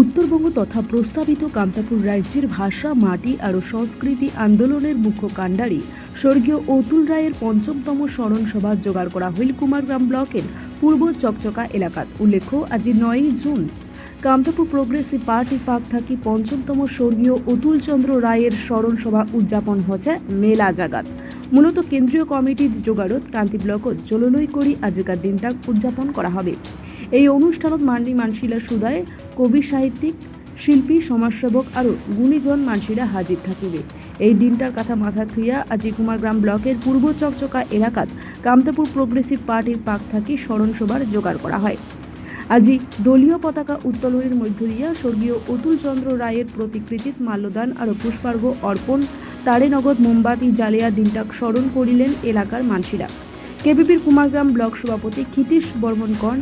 উত্তরবঙ্গ তথা প্রস্তাবিত কামতাপুর রাজ্যের ভাষা, মাটি আর সংস্কৃতি আন্দোলনের মুখ্য কাণ্ডারি। স্বর্গীয় অতুল রায়ের পঞ্চমতম স্মরণ সভা জোগাড় করা হইল কুমারগ্রাম ব্লকের পূর্ব চকচকা এলাকাত। উল্লেখ্য আজি নয়ই জুন। কামতাপুর প্রোগ্রেসিভ পার্টির পাক থাকি পঞ্চমতম স্বর্গীয় অতুল চন্দ্র রায়ের স্মরণ সভা উদযাপন হচ্ছে মেলা জাগাত। মূলত কেন্দ্রীয় কমিটির যোগাড়ত কান্তি ব্লকত জললৈ করি আজিকার দিনটা উদযাপন করা হবে। এই অনুষ্ঠানত মান্ডি মানশিলা সুদায় কবি সাহিত্যিক, শিল্পী, সমাজসেবক আৰু গুণীজন মানসিরা হাজির থাকিবে। এই দিনটার কথা মাথা থুইয়া আজি কুমারগ্রাম ব্লকের পূর্ব চকচকা এলাকাত কামতাপুর প্রোগ্রেসিভ পার্টির পাক থাকি স্মরণ সভার জোগাড় করা হয়। আজি দলীয় পতাকা উত্তোলনের মধ্য দিয়া স্বর্গীয় অতুল চন্দ্র রায়ের প্রতিকৃতিত মাল্যদান আর পুষ্পার্ঘ অর্পণ, তারে নগদ মোমবাতি জ্বালিয়া দিনটাক স্মরণ করিলেন এলাকার মানসিরা। কেপিপির কুমারগ্রাম ব্লক সভাপতি ক্ষিতীশ বর্মনকর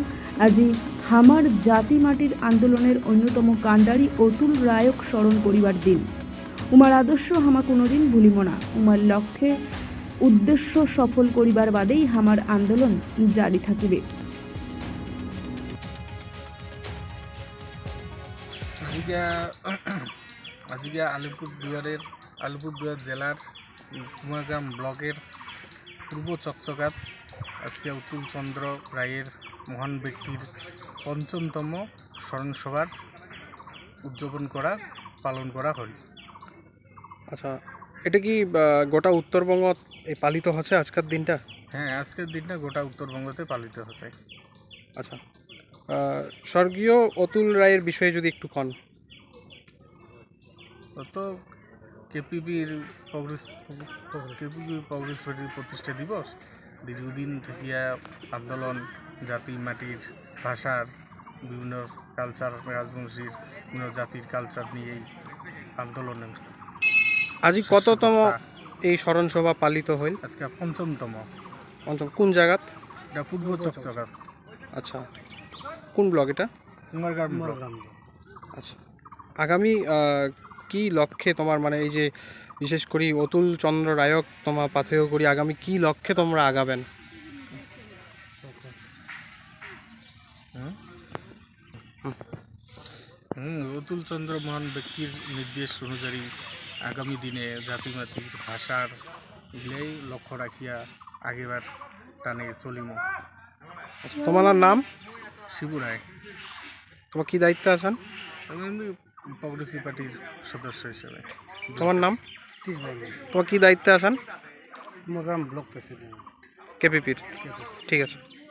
আজি হামার জাতি মাটির আন্দোলনের অন্যতম কাণ্ডারি অতুল রায়ক স্মরণ করিবার দিন। উমার আদর্শ হামা কোনোদিন ভুলিব না। উমার লক্ষ্যে উদ্দেশ্য সফল করিবার বাদেই হামার আন্দোলন জারি থাকিবে। আজকে আলিপুরদুয়ারের আলিপুরদুয়ার জেলার কুমারগ্রাম ব্লকের পূর্ব চকচকাত আজকে অতুলচন্দ্র রায়ের মহান ব্যক্তির পঞ্চমতম স্মরণসভার উদযাপন করা পালন করা হয়। আচ্ছা এটা কি গোটা উত্তরবঙ্গ এই পালিত হচ্ছে আজকের দিনটা? হ্যাঁ আজকের দিনটা গোটা উত্তরবঙ্গতে পালিত হচ্ছে। আচ্ছা স্বর্গীয় অতুল রায়ের বিষয়ে যদি একটু কন। তো কেপিপির কংগ্রেস কেপিপি কংগ্রেস পার্টির প্রতিষ্ঠা দিবস দীর্ঘদিন থেকে আন্দোলন জাতি মাটির ভাষার বিভিন্ন কালচার রাজবংশীর বিভিন্ন জাতির কালচার নিয়েই আন্দোলনের আজই কততম এই স্মরণ সভা পালিত হইল? আজকে পঞ্চমতম। পঞ্চম কোন জায়গাত? এটা পূর্ব চকচকা আচ্ছা কোন ব্লক এটা? কুমারগ্রাম ব্লক। আচ্ছা আগামী কি লক্ষ্যে তোমার মানে এই যে বিশেষ করে অতুল চন্দ্র রায়ক তোমার পাথেয় করি আগামী কি লক্ষ্যে তোমরা আগাবেন হুম? হুম অতুল চন্দ্র মহান ব্যক্তির নির্দেশ অনুযায়ী আগামী দিনে জাতিমাতির ভাষার এগুলাই লক্ষ্য রাখিয়া আগেবার টানে চলিম। আচ্ছা, তোমার নাম? শিবু রায়। তোমার কি দায়িত্বে আছেন? আমি এমনি কংগ্রেসি পার্টির সদস্য হিসেবে। তোমার নাম? তোমার কি দায়িত্বে আছেন? Kumargram block president. কেপিপির। ঠিক আছে।